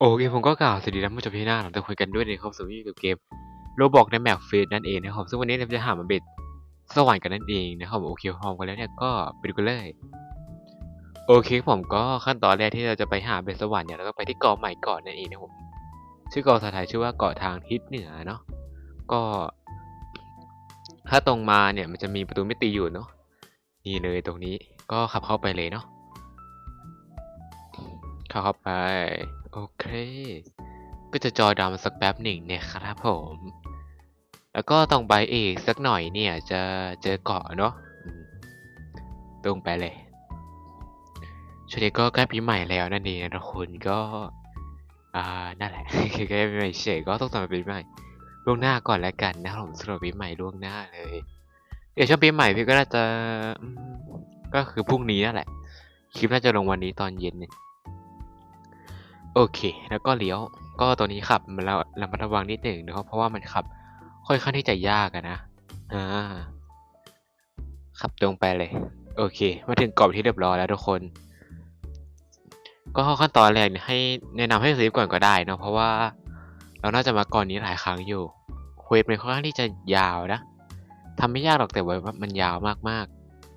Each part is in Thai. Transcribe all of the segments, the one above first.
โอเคผมก็กล่าวสวัสดีท่านผู้ชมที่น่าเราจะคุยกันด้วยในความสุขที่อยู่กับเกมโรบอกในแมปเฟสนั่นเองนะครับซึ่งวันนี้เราจะหามาเบ็ดสวรรค์กันนั่นเองนะครับโอเคพร้อมกันแล้วเนี่ยก็ไปดูกันเลยโอเคผมก็ขั้นตอนแรกที่เราจะไปหาเบ็ดสวรรค์เนี่ยเราต้องไปที่เกาะใหม่เกาะนั่นเองนะครับผมชื่อเกาะภาษาไทยชื่อว่าเกาะทางทิศเหนือเนาะก็ ถ้าตรงมาเนี่ยมันจะมีประตูมิติอยู่เนาะนี่เลยตรงนี้ก็ขับเข้าไปเลยเนาะ เข้าไป โอเค ก็จะจอดำสักแป๊บหนึ่งเนี่ยครับผม แล้วก็ตรงไปอีกสักหน่อยเนี่ยจะเจอเกาะเนาะตรงไปเลยช่วงนี้ก็ใกล้ปีใหม่แล้วนั่นเองนะทุกคนก็ อ่า นั่นแหละใกล้ปีใหม่เฉยก็ต้องสำปีใหม่ล่วงหน้าก่อนแล้วกันนะผมสำหรับปีใหม่ล่วงหน้าเลย เดี๋ยวช่วงปีใหม่พี่ก็น่าจะก็คือพรุ่งนี้นั่นแหละ คลิปน่าจะลงวันนี้ตอนเย็นเนี่ย โอเค แล้วก็เลี้ยว ก็ตัวนี้ขับมันเราระมัดระวังนิดหนึ่งนะครับเพราะว่ามันขับ ค่อนข้างที่จะยากอะนะ อ่า ขับตรงไปเลย โอเค มาถึงเกาะที่เรียบร้อยแล้วทุกคน ก็ขั้นตอนแรกเนี่ยให้แนะนำให้ซื้อก่อนก็ได้เนะเพราะว่าเราน่าจะมาก่อนนี้หลายครั้งอยู่เควสมันค่อนข้างที่จะยาวนะทำไม่ยากหรอกแต่ว่ามันยาวมาก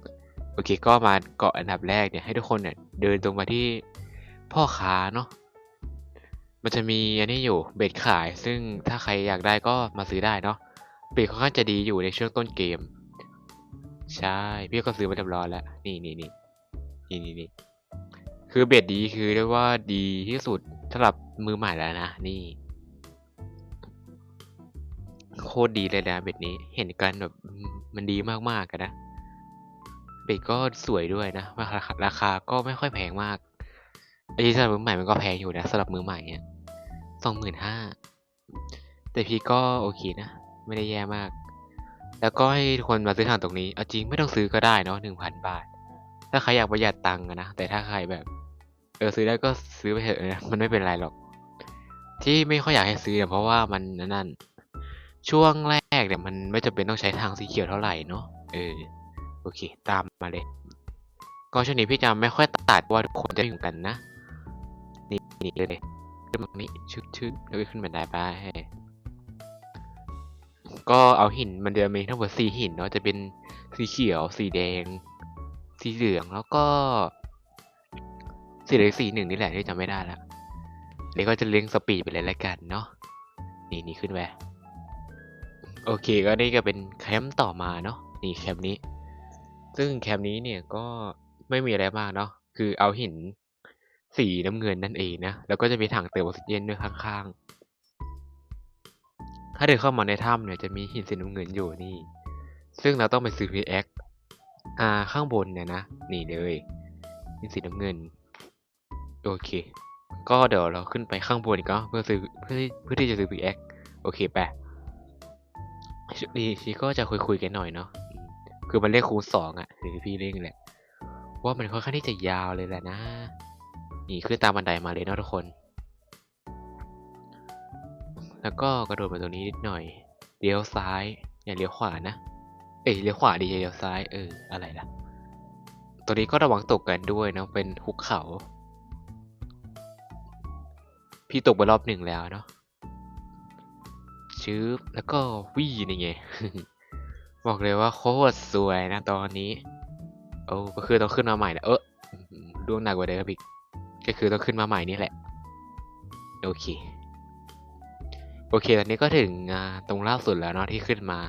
ๆ โอเค ก็มาเกาะอันดับแรกเนี่ยให้ทุกคนเนี่ยเดินตรงมาที่พ่อค้าเนาะ มันจะมีอันนี้อยู่เบ็ดขาย ซึ่งถ้าใครอยากได้ก็มาซื้อได้เนาะเบ็ดค่อนข้างจะดีอยู่ในช่วงต้นเกม ใช่พี่ก็ซื้อมาเรียบร้อยแล้ว นี่นี่นี่นี่นี่นี่คือเบ็ดดีคือเรียกว่าดีที่สุดสำหรับมือใหม่แล้วนะ นี่โคตรดีเลยนะเบ็ดนี้เห็นกันแบบมมันดีมากๆกันนะเบ็ดก็สวยด้วยนะราคาราคาก็ไม่ค่อยแพงมาก ไอ้สำหรับมือใหม่มันก็แพงอยู่นะสำหรับมือใหม่เนี่ยสองหมื่นห้าแต่พี่ก็โอเคนะ ไม่ได้แย่มาก แล้วก็ให้ทุกคนมาซื้อทางตรงนี้เอาจริงไม่ต้องซื้อก็ได้เนาะหนึ่งพันบาท ถ้าใครอยากประหยัดตังค์นะ แต่ถ้าใครแบบ เออซื้อได้ก็ซื้อไปเถอะนะมันไม่เป็นไรหรอก ที่ไม่ค่อยอยากให้ซื้อเนี่ยเพราะว่ามันนั่นช่วงแรกเนี่ยมันไม่จำเป็นต้องใช้ทางสีเขียวเท่าไหร่เนาะเออโอเค ตามมาเลย ก็ช่วงนี้พี่จะไม่ค่อยตัดว่าทุกคนจะอยู่กันนะ นี่นี่เลยขึ้นตรงนี้ชึดชึดแล้วก็ขึ้นบันไดไปก็เอาหินมันจะมีทั้งหมดสี่หินเนาะจะเป็นสีเขียว สีแดง สีเหลืองแล้วก็ สีเหลืองสีหนึ่งนี่แหละที่จำไม่ได้ละเดี๋ยวก็จะเลี้ยงสปีดไปเลยแล้วกันเนาะนี่นี่ขึ้นไปโอเคก็นี่ก็เป็นแคมป์ต่อมาเนาะนี่แคมป์นี้ ซึ่งแคมป์นี้เนี่ยก็ไม่มีอะไรมากเนาะคือเอาหิน สีน้ำเงินนั่นเองนะ แล้วก็จะมีถังเติมออกซิเจนด้วยข้างๆ ถ้าเดินเข้ามาในถ้ำเนี่ยจะมีหินสีน้ำเงินอยู่นี่ ซึ่งเราต้องไปซื้อ PX อ่าข้างบนเนี่ยนะ นี่เลยหินสีน้ำเงิน โอเค ก็เดี๋ยวเราขึ้นไปข้างบนอีก็เพื่อซื้อเพื่อเพื่อที่จะซื้อ PX โอเคไปดีชีก็จะคุยคุยกันหน่อยเนาะ คือมันเลขคูณสองอะ่ะหรือพี่เร่งแหละ ว่ามันค่อนข้างที่จะยาวเลยแหละนะ นี่ขึ้นตามบันไดมาเลยเนาะทุกคน แล้วก็กระโดดมาตรงนี้นิดหน่อยเลี้ยวซ้ายอย่าเลี้ยวขวานะ เอ้ยเลี้ยวขวาดีเลี้ยวซ้ายเอออะไรล่ะ ตัวนี้ก็ระวังตกกันด้วยนะเป็นหุบเขา พี่ตกไปรอบหนึ่งแล้วเนาะชืบแล้วก็วี่นี่ไง บอกเลยว่าโคตรสวยนะตอนนี้ โอ้ก็คือต้องขึ้นมาใหม่นะเออดวงหนักกว่าเดิมอีก ก็คือต้องขึ้นมาใหม่นี่แหละ โอเค โอเค ตอนนี้ก็ถึงตรงล่าสุดแล้วเนาะที่ขึ้นมา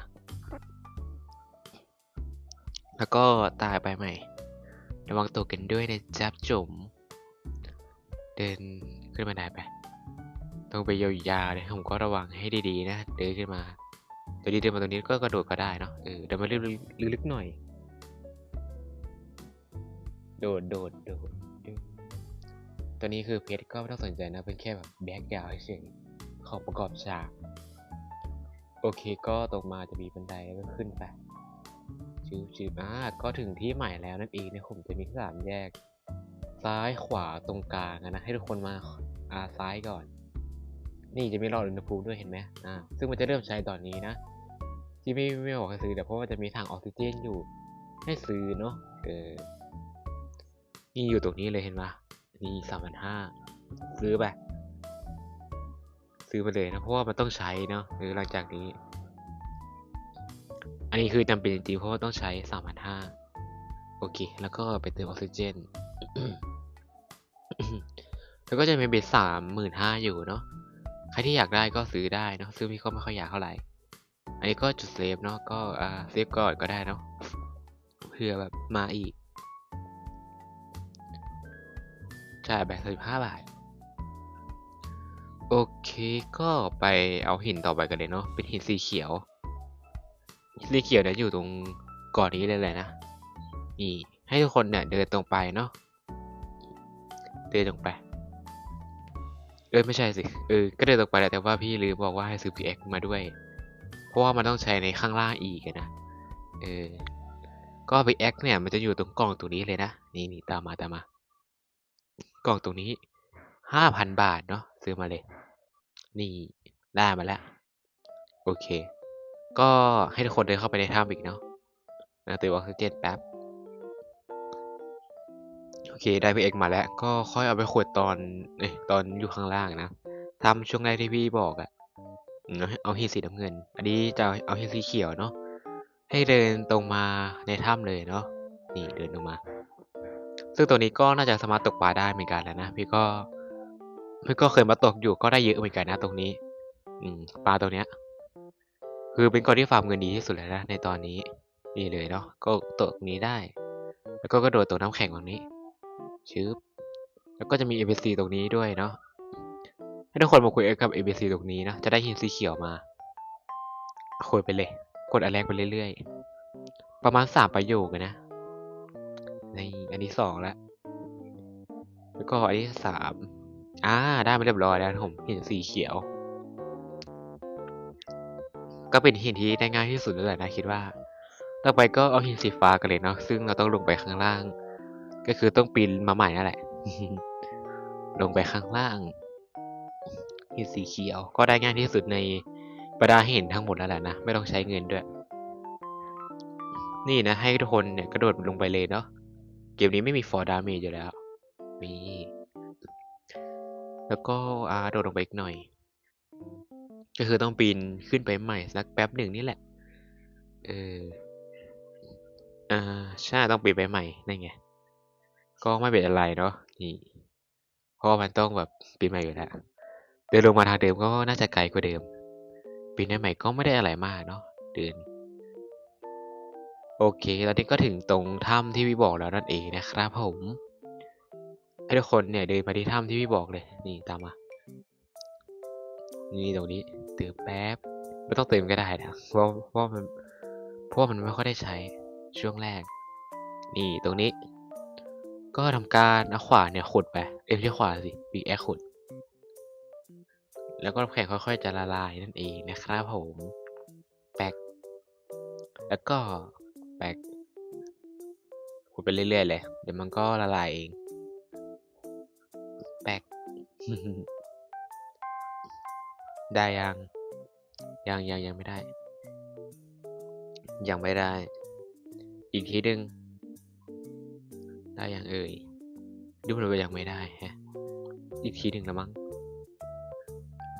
แล้วก็ตายไปใหม่ ระวังตัวกันด้วยนะจับจุ๋มเดินขึ้นมาได้ไป ต้องไปยาวๆเลยผมก็ระวังให้ดีๆนะ เดินขึ้นมาตัวนี้เดินมาตรงนี้ก็กระโดดก็ได้เนาะ เออเดินมาลึกๆหน่อย โดดโดดโดด ตัวนี้คือเพชรก็ไม่ต้องสนใจนะ เป็นแค่แบบแบ็กกราวด์เฉยของประกอบฉาก โอเคก็ตรงมาจะมีบันไดแล้วก็ขึ้นไปชืบชืบอ่าก็ถึงที่ใหม่แล้วนั่นเองนะผมจะมีสามแยก ซ้ายขวาตรงกลางนะให้ทุกคนมาอ่าซ้ายก่อน นี่จะมีหลอดอุณหภูมิด้วยเห็นไหมอ่าซึ่งมันจะเริ่มใช้ตอนนี้นะที่ไม่ไม่บอกให้ซื้อแต่เพราะว่าจะมีถังออกซิเจนอยู่ ให้ซื้อเนาะเออนี่อยู่ตรงนี้เลยเห็นปะ นี่สามพันห้าซื้อไป ซื้อมาเลยนะ เพราะว่ามันต้องใช้เนาะหรือหลังจากนี้ อันนี้คือจำเป็นจริงๆเพราะว่าต้องใช้สามพันห้าโอเค แล้วก็ไปเติมออกซิเจน แล้วก็จะมีเบสสามหมื่นห้าอยู่เนาะ ใครที่อยากได้ก็ซื้อได้เนาะ ซื้อพี่ก็ไม่ค่อยอยากเท่าไหร่ อันนี้ก็จุดเซฟเนาะ ก็อ่าเซฟก่อนก็ได้เนาะ เพื่อแบบมาอีก จ่ายแบบสิบห้าบาท โอเคก็ไปเอาหินต่อไปกันเลยเนาะเป็นหินสีเขียว สีเขียวเนี่ยอยู่ตรงก่อนนี้เลยเลยนะ นี่ให้ทุกคนเนี่ยเดินตรงไปเนาะ เดินตรงไป เออไม่ใช่สิ เออ ก็เดินตรงไปแหละแต่ว่าพี่ลืมบอกว่าให้ซื้อ PX มาด้วย เพราะว่ามันต้องใช้ในข้างล่างอีกนะ เออ ก็ PX เนี่ยมันจะอยู่ตรงกล่องตรงนี้เลยนะ นี่นี่ตามมาตามมา กล่องตรงนี้ห้าพันบาทเนาะซื้อมาเลย นี่ได้มาแล้ว โอเค ก็ให้ทุกคนเดินเข้าไปในถ้ำอีกเนาะนะติมออกซิเจนแป๊บ โอเคได้พี่เอกมาแล้ว ก็ค่อยเอาไปขวดตอนเอ้ตอนอยู่ข้างล่างนะทำช่วงแรกที่พี่บอกอะเอาหินสีน้ำเงิน อันนี้จะเอาหินสีเขียวเนาะให้เดินตรงมาในถ้ำเลยเนาะนี่เดินลงมา ซึ่งตัวนี้ก็น่าจะสามารถตกปลาได้เหมือนกันแล้วนะพี่ก็พี่ก็เคยมาตกอยู่ก็ได้เยอะเหมือนกันนะตรงนี้ อืมปลาตรงเนี้ย คือเป็นเกาะที่ฟาร์มเงินดีที่สุดแล้วนะในตอนนี้นี่เลยเนาะก็ตกนี้ได้ แล้วก็กระโดดตรงน้ำแข็งตรงนี้ชึบแล้วก็จะมี ABC ตรงนี้ด้วยเนาะให้ทุกคนมาคุยกับ ABC ตรงนี้นะจะได้หินสีเขียวมาคุยไปเลย กดอันแรกไปเรื่อยๆ ประมาณสามประโยคนะ ในอันที่สองแล้วแล้วก็อันที่สามอ่าได้มาเรียบร้อยแล้วผมเหินสีเขียว ก็เป็นหินที่ได้ง่ายที่สุดแล้วแหละนะคิดว่าต่อไปก็เอาหินสีฟ้ากันเลยเนาะซึ่งเราต้องลงไปข้างล่าง ก็คือต้องปีนมาใหม่นั่นแหละ ลงไปข้างล่างหินสีเขียว ก็ได้ง่ายที่สุดในบรรดาหินทั้งหมดแล้วแหละนะไม่ต้องใช้เงินด้วย นี่นะให้ทุกคนเนี่ยกระโดดลงไปเลยเนาะ เกมนี้ไม่มีฟอร์ดาเมจอยู่แล้ว มี แล้วก็อาโดดลงไปอีกหน่อย ก็คือต้องปีนขึ้นไปใหม่สักแป๊บหนึ่งนี่แหละ เอออ่าใช่ต้องปีนไปใหม่นั่นไง ก็ไม่เป็นอะไรเนาะ นี่เพราะมันต้องแบบปีนใหม่อยู่แล้ว เดินลงมาทางเดิมก็น่าจะไกลกว่าเดิม ปีนได้ใหม่ก็ไม่ได้อะไรมากเนาะ เดิน โอเค ตอนนี้ก็ถึงตรงถ้ำที่พี่บอกแล้วนั่นเองนะครับผมให้ทุกคนเนี่ยเดินไปที่ถ้ำที่พี่บอกเลย นี่ตามมา นี่ตรงนี้เติมแป๊บ ไม่ต้องเติมก็ได้นะ เพราะเพราะมันเพราะมันไม่ค่อยได้ใช้ช่วงแรก นี่ตรงนี้ ก็ทำการเอาขวานเนี่ยขุดไป เอ้ยไม่ใช่ขวานสิปีกแอคขุด แล้วก็น้ำแข็งค่อยๆจะละลายนั่นเองนะครับผม แป๊กแล้วก็ แปกขุดไปเรื่อยๆเลย เดี๋ยวมันก็ละลายเอง แปกได้ยัง ยังยังยังไม่ได้ ยังไม่ได้ อีกทีหนึ่งได้ยังเอ่ยดูเหมือนว่ายังไม่ได้ฮะอีกทีหนึ่งล้วมั้ง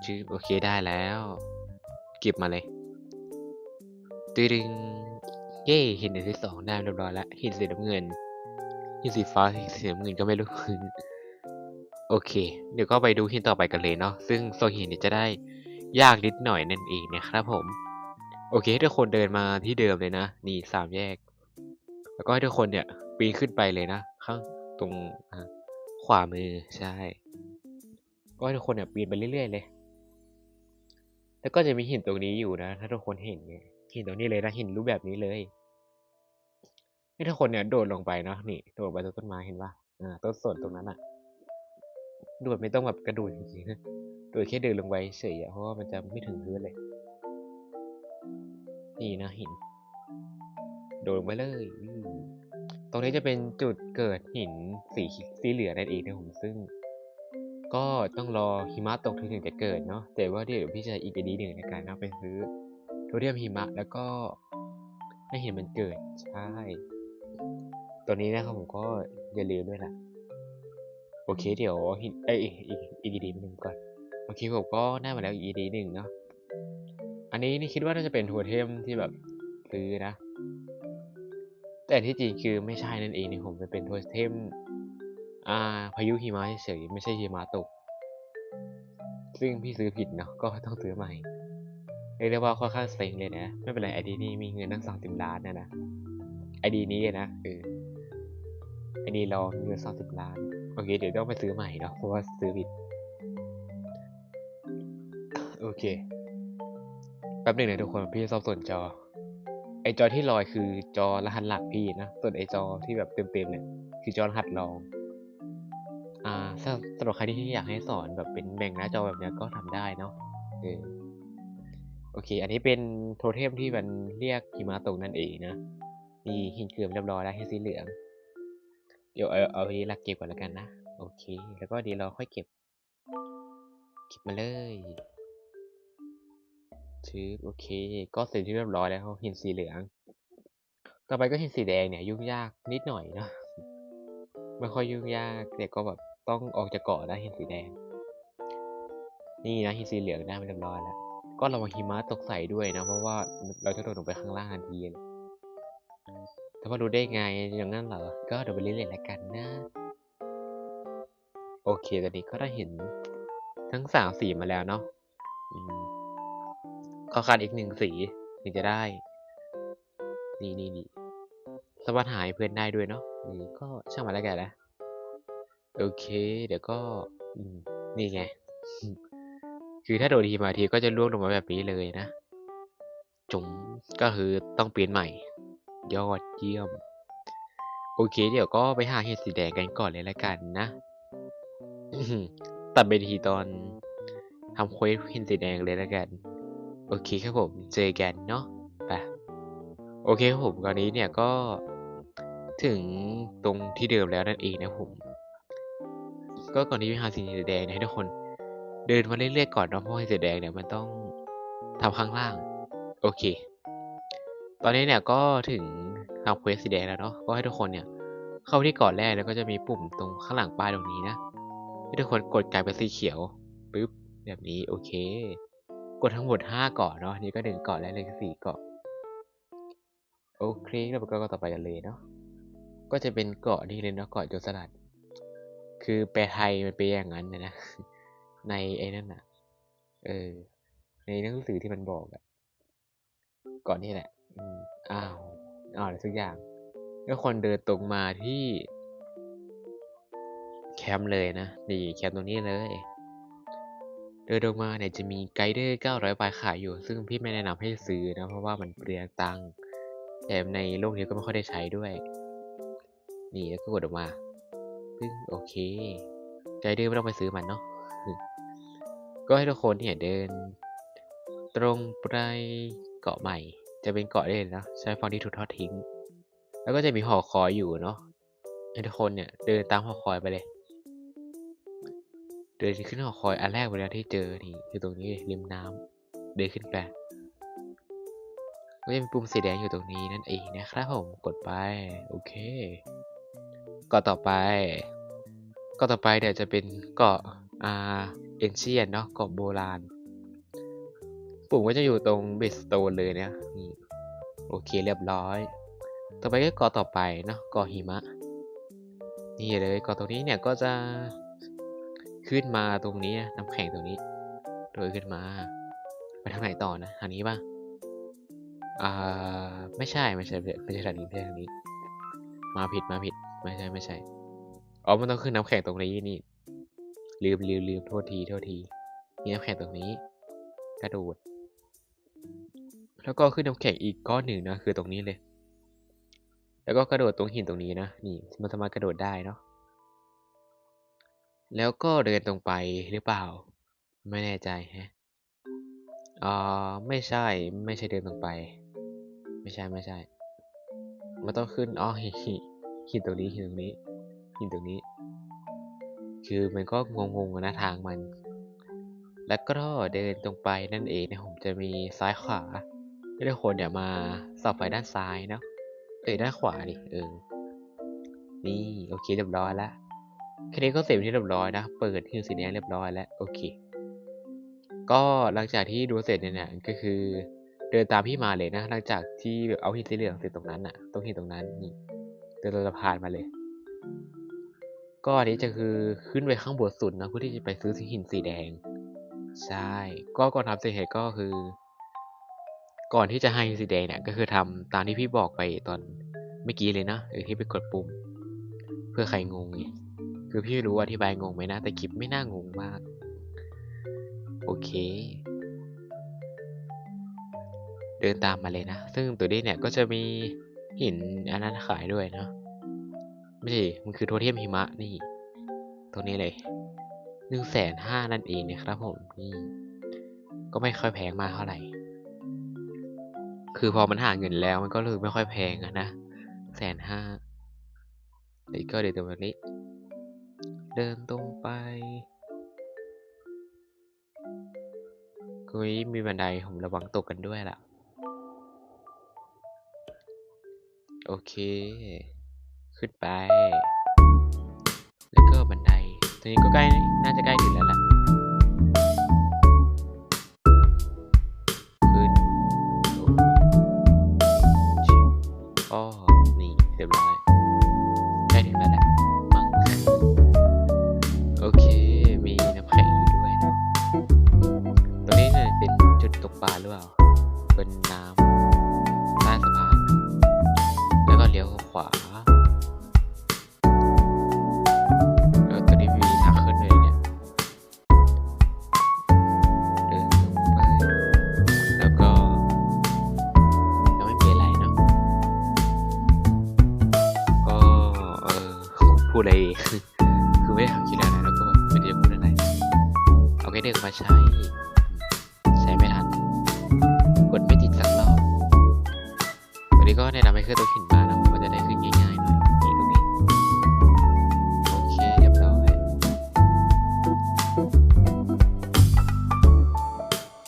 ชื่อโอเคได้แล้ว เก็บมาเลยตึดึง เย้หินอันที่สองได้เรียบร้อยแล้วหินสีน้ำเงินหินสีฟ้าหินสีน้ำเงินก็ไม่รู้โอเค เดี๋ยวก็ไปดูหินต่อไปกันเลยเนาะซึ่งโซนหินเนี่ยจะได้ยากนิดหน่อยนั่นเองนะครับผม โอเคให้ทุกคนเดินมาที่เดิมเลยนะ นี่สามแยก แล้วก็ให้ทุกคนเนี่ยปีนขึ้นไปเลยนะ ข้างตรงขวามือใช่ ก็ให้ทุกคนเนี่ยปีนไปเรื่อยๆเลย แล้วก็จะมีหินตรงนี้อยู่นะ ถ้าทุกคนเห็นเนี่ย หินตรงนี้เลยนะหินรูปแบบนี้เลยให้ทุกคนเนี่ยโดดลงไปเนาะนี่โดดไปตรงต้นไม้เห็นปะอ่าต้นสนตรงนั้นอะโดดไม่ต้องแบบกระโดดจริงๆนะโดยแค่เดินลงไปเฉยอะเพราะว่ามันจะไม่ถึงพื้นเลย นี่นะหิน โดดลงไปเลยตรงนี้จะเป็นจุดเกิดหินสีสีเหลืองนั่นเองนะผมซึ่ง ก็ต้องรอหิมะตกถึงจะเกิดเนาะแต่ว่าเดี๋ยวพี่จะอีกดีหนึ่งในการเอาไปซื้อ ทเทียมหิมะ แล้วก็ให้เห็นมันเกิด ใช่ ตัวนี้นะครับผมก็อย่าลืมด้วยล่ะโอเคเดี๋ยวหินเอ้ยอีกอีกอีกดีหนึ่งก่อน โอเคผมก็ได้มาแล้ว ED หนึ่งเนาะอันนี้นี่คิดว่าน่าจะเป็นโทเทมที่แบบซื้อนะ แต่ที่จริงคือไม่ใช่นั่นเองนี่ผมจะเป็นโทเทมอ่าพายุหิมะเฉยๆไม่ใช่หิมะตก ซึ่งพี่ซื้อผิดเนาะก็ต้องซื้อใหม่ เรียกว่าค่อนข้างเซ็งเลยนะไม่เป็นไรไอดีนี้มีเงินตั้งสามสิบล้านนะนะไอดีนี้นะเออไอดีเรามีเงินสามสิบล้านโอเคเดี๋ยวต้องไปซื้อใหม่เนาะเพราะว่าซื้อผิดโอเคแป๊บหนึ่งนะทุกคนพี่สับส่วนจอ ไอจอที่ลอยคือจอรหัสหลักพี่นะส่วนไอจอที่แบบเต็มๆเนี่ยคือจอรหัสรองอ่าสำสำหรับใครที่อยากให้สอนแบบเป็นแบ่งหน้าจอแบบเนี้ยก็ทำได้เนาะเออ โอเค อันนี้เป็นโทเทมที่มันเรียกหิมะตกนั่นเองนะ มีหินเกลือเรียบร้อยแล้วให้สีเหลือง เดี๋ยวเอาเอาทีหลักเก็บก่อนแล้วกันนะ โอเค แล้วก็เดี๋ยวเราค่อยเก็บ เก็บมาเลยชื้อโอเค ก็เสร็จที่เรียบร้อยแล้วหินสีเหลือง ต่อไปก็หินสีแดงเนี่ยยุ่งยากนิดหน่อยเนาะไม่ค่อยยุ่งยากแต่ก็แบบต้องออกจากเกาะนะหินสีแดง นี่นะหินสีเหลืองได้มาเรียบร้อยแล้ว ก็ระวังหิมะตกใส่ด้วยนะ เพราะว่าเราจะโดดลงไปข้างล่างทันทีแต่ว่ารู้ได้ไงอย่างนั้นเหรอ ก็เดี๋ยวไปเรื่อยๆแล้วกันนะ โอเค ตอนนี้ก็ได้เห็นทั้งสามสีมาแล้วเนาะขอขาดอีกหนึ่งสีถึงจะได้ นี่นี่นี่สามารถหายเพื่อนได้ด้วยเนาะนี่ก็ช่างมันแล้วกันนะ โอเค เดี๋ยวก็นี่ไง คือถ้าโดนทีมาทีก็จะล่วงลงมาแบบนี้เลยนะ จุ๋มก็คือต้องเปลี่ยนใหม่ ยอดเยี่ยม โอเค เดี๋ยวก็ไปหาเห็ดสีแดงกันก่อนเลยละกันนะตัดไปทีตอนทำเควสเห็ดสีแดงเลยละกัน โอเคครับผมเจอกันเนาะไปโอเคครับผมตอนนี้เนี่ยก็ถึงตรงที่เดิมแล้วนั่นเองนะผม ก็ก่อนที่จะหาสิ่งสีแดงนี่ยให้ทุกคน เดินมาเรื่อยๆก่อนเนาะเพราะว่าสีแดงเนี่ยมันต้องทำข้างล่าง โอเค ตอนนี้เนี่ยก็ถึงทำเควสสีแดงแล้วเนาะก็ให้ทุกคนเนี่ยเข้าที่เก่อนแรกแล้วก็จะมีปุ่มตรงข้างหลังป้ายตรงนี้นะให้ทุกคนกดกลายเป็นสีเขียวปึ๊บแบบนี้โอเค กดทั้งหมดห้าเกาะเนาะนี่ก็หนึ่งเกาะและเลยสี่เกาะโอเคแล้วก็ต่อไปกันเลยเนาะก็จะเป็นเกาะนี้เลยเนาะเกาะโจรสลัด คือแปลไทยมันเป็นอย่างนั้นนะนะ ในไอ้นั่นน่ะ เออ ในหนังสือที่มันบอกอะก่อนนี่แหละ อืมอ้าวอ้าวอะไรสักอย่าง แล้วคนเดินตรงมาที่แคมป์เลยนะ นี่แคมป์ตรงนี้เลย เดินตรงมาเนี่ยจะมีไกด์เดอร์900บาทขายอยู่ ซึ่งพี่ไม่แนะนำให้ซื้อนะ เพราะว่ามันเปลืองตังค์แถมในโลกนี้ก็ไม่ค่อยได้ใช้ด้วย นี่แล้วก็กดออกมาซึ่งโอเค ไกด์เดอร์ไม่ต้องไปซื้อมันเนาะ ก็ให้ทุกคนเนี่ยเดิน ตรงไปเกาะใหม่ จะเป็นเกาะได้เลยนะใช้ฟองที่ถูกทอดทิ้ง แล้วก็จะมีหอคอยอยู่เนาะให้ทุกคนเนี่ยเดินตามหอคอยไปเลย เดินขึ้นหอคอยอันแรกเวลาที่เจอนี่คือตรงนี้ริมน้ำเดินขึ้นไปก็จะมีปุ่มสีแดงอยู่ตรงนี้นั่นเองนะครับผมกดไปโอเคเกาะต่อไปเกาะต่อไปเดี๋ยวจะเป็นเกาะอ่า เอนเชียนเนาะเกาะโบราณ ปุ่มก็จะอยู่ตรงเบสโตนเลยเนี่ยนี่โอเคเรียบร้อย ต่อไปก็เกาะต่อไปเนาะเกาะหิมะ นี่เลยเกาะตรงนี้เนี่ยก็จะขึ้นมาตรงนี้นะน้ำแข็งตรงนี้โดยขึ้นมา ไปทางไหนต่อนะทางนี้ป่ะอ่าไม่ใช่ไม่ใช่ไม่ใช่ทางนี้ไม่ใช่ทางนี้ มาผิดมาผิดไม่ใช่ไม่ใช่อ๋อมันต้องขึ้นน้ำแข็งตรงนี้นี่ ลืมลืมลืมโทษทีโทษทีมีน้ำแข็งตรงนี้ กระโดด แล้วก็ขึ้นน้ำแข็งอีกก้อนหนึ่งนะคือตรงนี้เลย แล้วก็กระโดดตรงหินตรงนี้นะนี่มันสามารถกระโดดได้เนาะแล้วก็เดินตรงไปหรือเปล่า ไม่แน่ใจฮะอ่าไม่ใช่ไม่ใช่เดินตรงไป ไม่ใช่ไม่ใช่มันต้องขึ้นอ๋อหินหินตรงนี้หินตรงนี้หินตรงนี้ คือมันก็งงๆนะทางมัน แล้วก็เดินตรงไปนั่นเองนะผมจะมีซ้ายขวาให้ทุกคนเดี๋ยวมาสอบไปด้านซ้ายเนาะเอ้ยด้านขวาดิเออนี่โอเคเรียบร้อยแล้วแค่นี้ก็เสร็จที่เรียบร้อยนะเปิดหินสีแดงเรียบร้อยแล้วโอเค ก็หลังจากที่ดูเสร็จเนี่ยนะก็คือเดินตามพี่มาเลยนะ หลังจากที่แบบเอาหินสีเหลืองเสร็จตรงนั้นน่ะตรงหินตรงนั้นนี่เดินตามสะพานมาเลย ก็อันนี้จะคือขึ้นไปข้างบนสุดนะเพื่อที่จะไปซื้อหินสีแดง ใช่ ก็ก่อนทำเสร็จก็คือ ก่อนที่จะให้หินสีแดงเนี่ยก็คือทำตามที่พี่บอกไปตอนเมื่อกี้เลยนะเออที่ไปกดปุ่ม เพื่อใครงงไงคือพี่รู้อธิบายงงไหมนะ แต่คลิปไม่น่างงมาก โอเค เดินตามมาเลยนะ ซึ่งตัวนี้เนี่ยก็จะมีหินอันนั้นขายด้วยเนาะ ไม่ใช่มันคือโทเทมหิมะนี่ตัวนี้เลยหนึ่งแสนห้านั่นเองนะครับผมนี่ก็ไม่ค่อยแพงมากเท่าไหร่ คือพอมันหาเงินแล้วมันก็เลยไม่ค่อยแพงนะแสนห้าแล้วก็เดินตรงนี้ เดินตรงไปก็มีบันไดผมระวังตกกันด้วยล่ะ โอเค ขึ้นไป แล้วก็บันได ตอนนี้ก็ใกล้ น่าจะใกล้ถึงแล้วล่ะ นี้ก็แนะนำให้ขึ้นตัวหินมานะมันจะได้ขึ้นง่ายๆหน่อยนี่ตรงนี้โอเคเรียบร้อย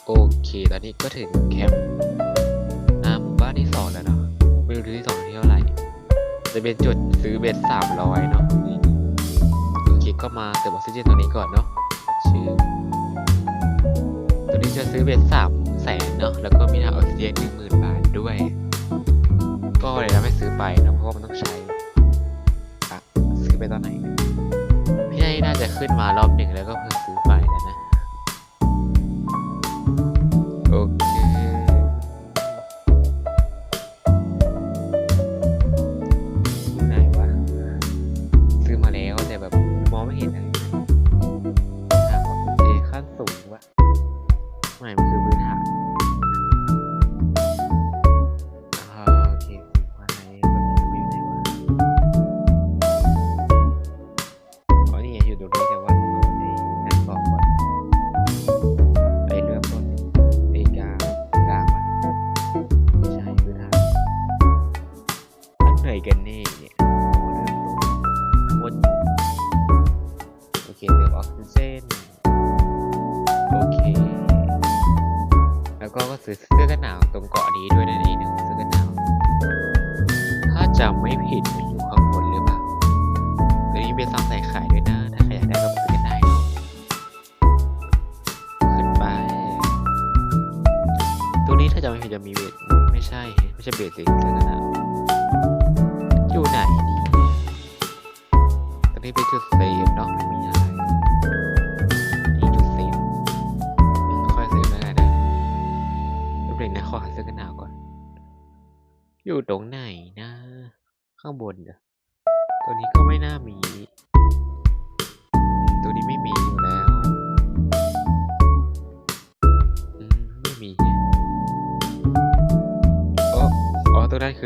โอเค ตอนนี้ก็ถึงแคมป์อ่าหมู่บ้านที่สองแล้วเนาะไม่รู้ที่สองที่เท่าไหร่จะเป็นจุดซื้อเบ็ดสามร้อยเนาะโอเคก็มาเติมออกซิเจนตัวนี้ก่อนเนาะชื่อตัวนี้จะซื้อเบ็ดสามแสนเนาะแล้วก็มีทางออกซิเจนหนึ่งหมื่นบาทด้วย ก็เลยทำให้ซื้อไปนะเพราะว่ามันต้องใช้อะซื้อไปตอนไหนเนี่ยพี่ได้น่าจะขึ้นมารอบหนึ่งแล้วก็ จำไม่ผิดจะมีเบสไม่ใช่ ไม่ใช่เบสสิเสื้อกันหนอยู่ไหนดีตอนนี้เป็นจุดเซฟเนาะไม่มีอะไรนี่จุดเซฟอืมค่อยเซื้อแล้วกันนะเด็กนะขอหาเสื้อกันหนาวก่อน อยู่ตรงไหนนะ ข้างบนเหรอตัวนี้ก็ไม่น่ามี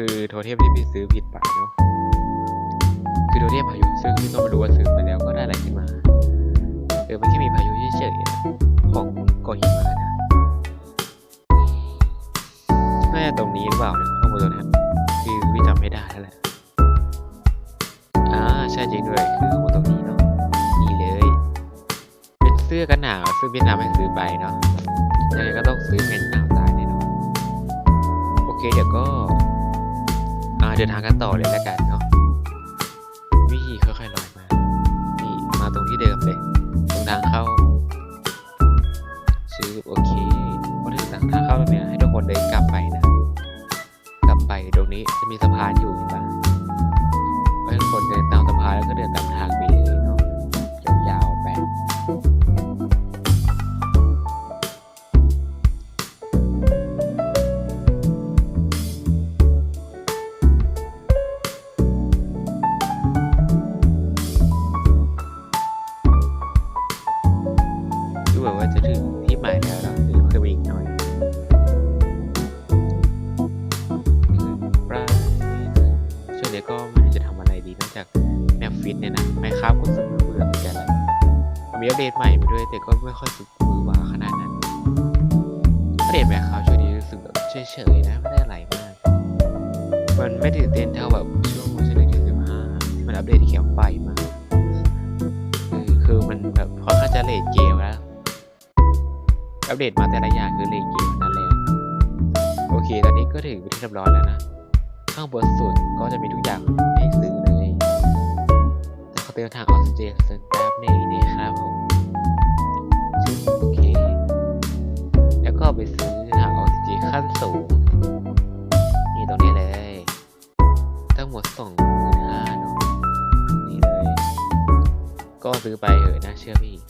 คือโทเทมที่พี่ซื้อผิดไปเนาะคือโทเทมพายุซึ่งพี่ก็ไม่รู้ว่าซื้อไปแล้วก็ได้อะไรขึ้นมาเออมันแค่มีพายุเฉยๆของกาะหิมะนะน่าจะตรงนี้หรือเปล่าเนี่ยข้างบนตรงนี้คือพี่จำไม่ได้แล้วแหละอ่าใช่จริงด้วยคือข้างบนตรงนี้เนาะนี่เลย เป็นเสื้อกันหนาวซึ่งพี่นำให้ซื้อไปเนาะยังไงก็ต้องซื้อเป็นหนาวตายแน่นอนโอเคเดี๋ยวก็ เดินทางกันต่อเลยแล้วกันเนาะ ดูเหมือว่าจะถึงที่หมายแล้วหรือคือไปอีกหน่อยปลาช่วงนี้ก็ไม่รู้จะทำอะไรดีนอกจากแมปฟิตเนี่ยนะไมครับก็สึกเบื่อเหมือนกันแหละมีอัปเดตใหม่มาด้วยแต่ก็ไม่ค่อยสุดมือหวาขนาดนั้นอัปเดตไมครับช่วงนี้รู้สึกแบบเฉยๆนะไม่ได้อะไรมาก มันไม่ตื่นเต้นเท่าแบบช่วงเวอร์ชันหนึ่งถึงสิบห้าที่มันอัปเดตที่แคมป์ไฟมากเออคือมันแบบค่อนข้างจะเลทเกมแล้ว อัปเดตมาแต่ละอย่างคือเลทเกมทั้งนั้นเลยโอเค ตอนนี้ก็ถึงที่เรียบร้อยแล้วนะ ข้างบนสุดก็จะมีทุกอย่างให้ซื้อเลยแต่เขาเติมทางออกซิเจนสักแป๊บหนึงนะครับผมโอเค แล้วก็ไปซื้อทางออกซิเจนขั้นสูง นี่ตรงนี้เลย ทั้งหมดสองหมื่นห้าเนาะนี่เลย ก็ซื้อไปเถอะนะเชื่อพี่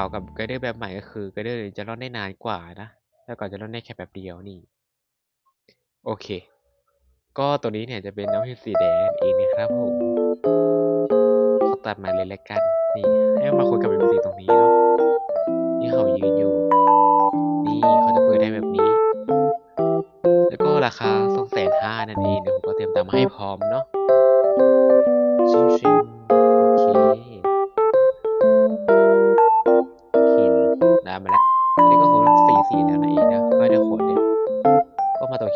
ก่ากับไกด์เดอร์แบบใหม่ก็คือไกด์เดอร์จะรอดได้นานกว่านะ แล้วก็จะรอดได้แค่แบบเดียวนี่ โอเค ก็ตัวนี้เนี่ยจะเป็นน้ำเห็ดสีแดงเองนะครับผมเขาตัดมาเลยแล้วกัน นี่ ให้มาคุยกับเอ็มซีตรงนี้เนาะที่เขายืนอยู่ นี่เขาจะเปิดได้แบบนี้ แล้วก็ราคาสองแสนห้านั่นเองเดี๋ยวผมก็เตรียมตามมาให้พร้อมเนาะชิวๆ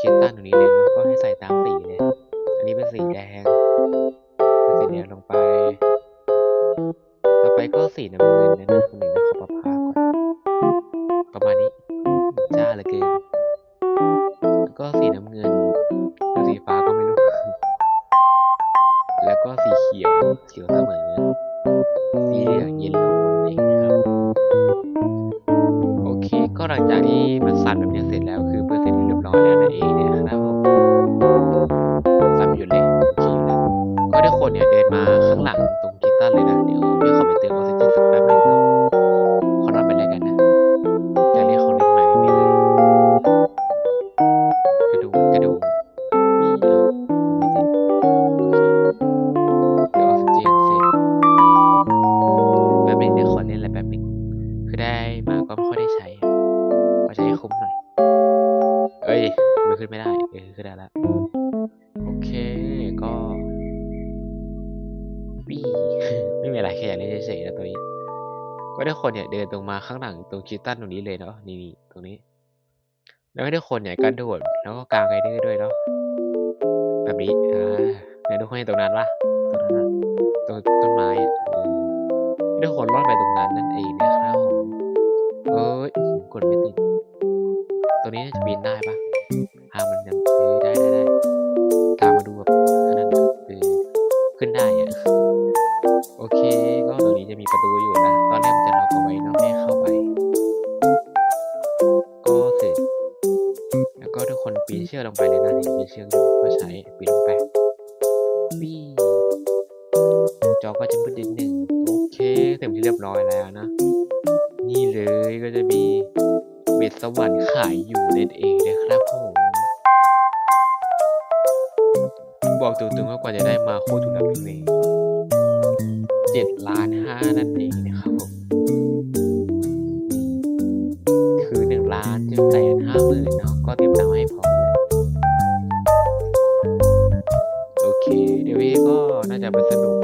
ก็มาตัวคิดตั้งตรงนี้เลยเนาะก็ให้ใส่ตามสีเลย อันนี้เป็นสีแดงสีแดงลงไป ต่อไปก็สีน้ำเงินนะนะ ข้างหลังตรงคิตตันตรงนี้เลยเนาะนี่นตรงนี้ แล้วก็ได้คนเนี่ยกระโดดแล้วก็กางไกเดอร์ด้วยเนาะแบบนี้อ่าไหนทุกคนเห็นตรงนั้นปะตรงนั้นตรงต้นไม้อะเออได้คนรอดไปตรงนั้นนั่นเองนะครับเอ้ยอื้ออกดไม่ติด ตัวนี้จะปีนได้ปะหามันยังได้ได้ได้ โคทุลักทุเลเจ็ดล้านห้านั่นเองนะครับผมคือหนึ่งล้านเจ็ดแสนห้าหมื่นเนาะก็เตรียมตังค์ให้พร้อมเลยโอเค เดี๋ยวพี่ก็น่าจะไปสนุกในก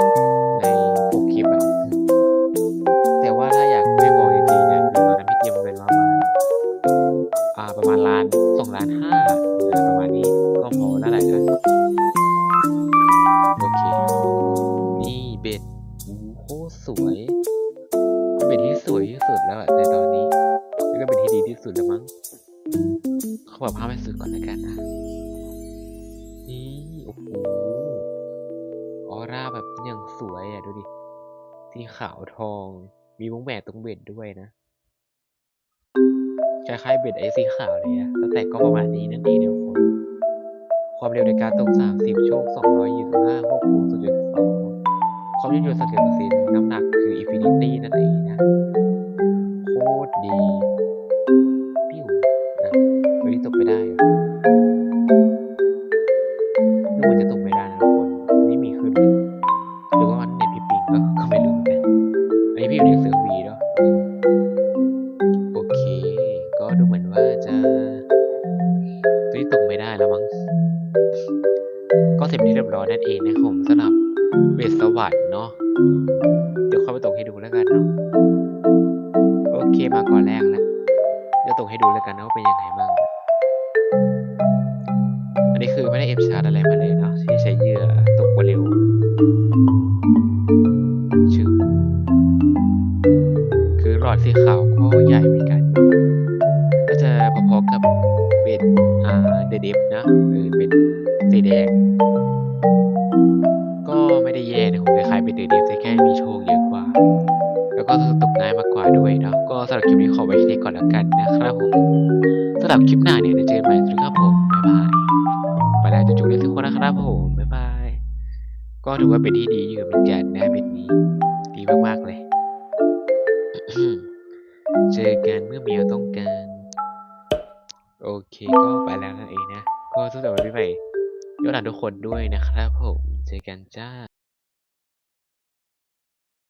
ลุ่ม แหม่ตรงเบ็ดด้วยนะคล้ายๆเบ็ดไอซีขาวเลยนะแต่ก็ประมาณนี้นั่นเองนะคนความเร็วในการตก 30 โชค 225 ควบคุดม0.2ความยืดหยุ่น30%น้ำหนักคืออินฟินิตี้นั่นเองนะ โคตรดี เฟชาร์ดอะไรมาเลยเนาะที่ใช้เหยื่อตกเร็วชื่อคือหลอดสีขาวก็ใหญ่เหมือนกัน ก็จะพอๆกับเป็นอ่าเดเดฟนะหรือเป็น ถือว่าเป็นที่ดีอยู่เหมือนกัน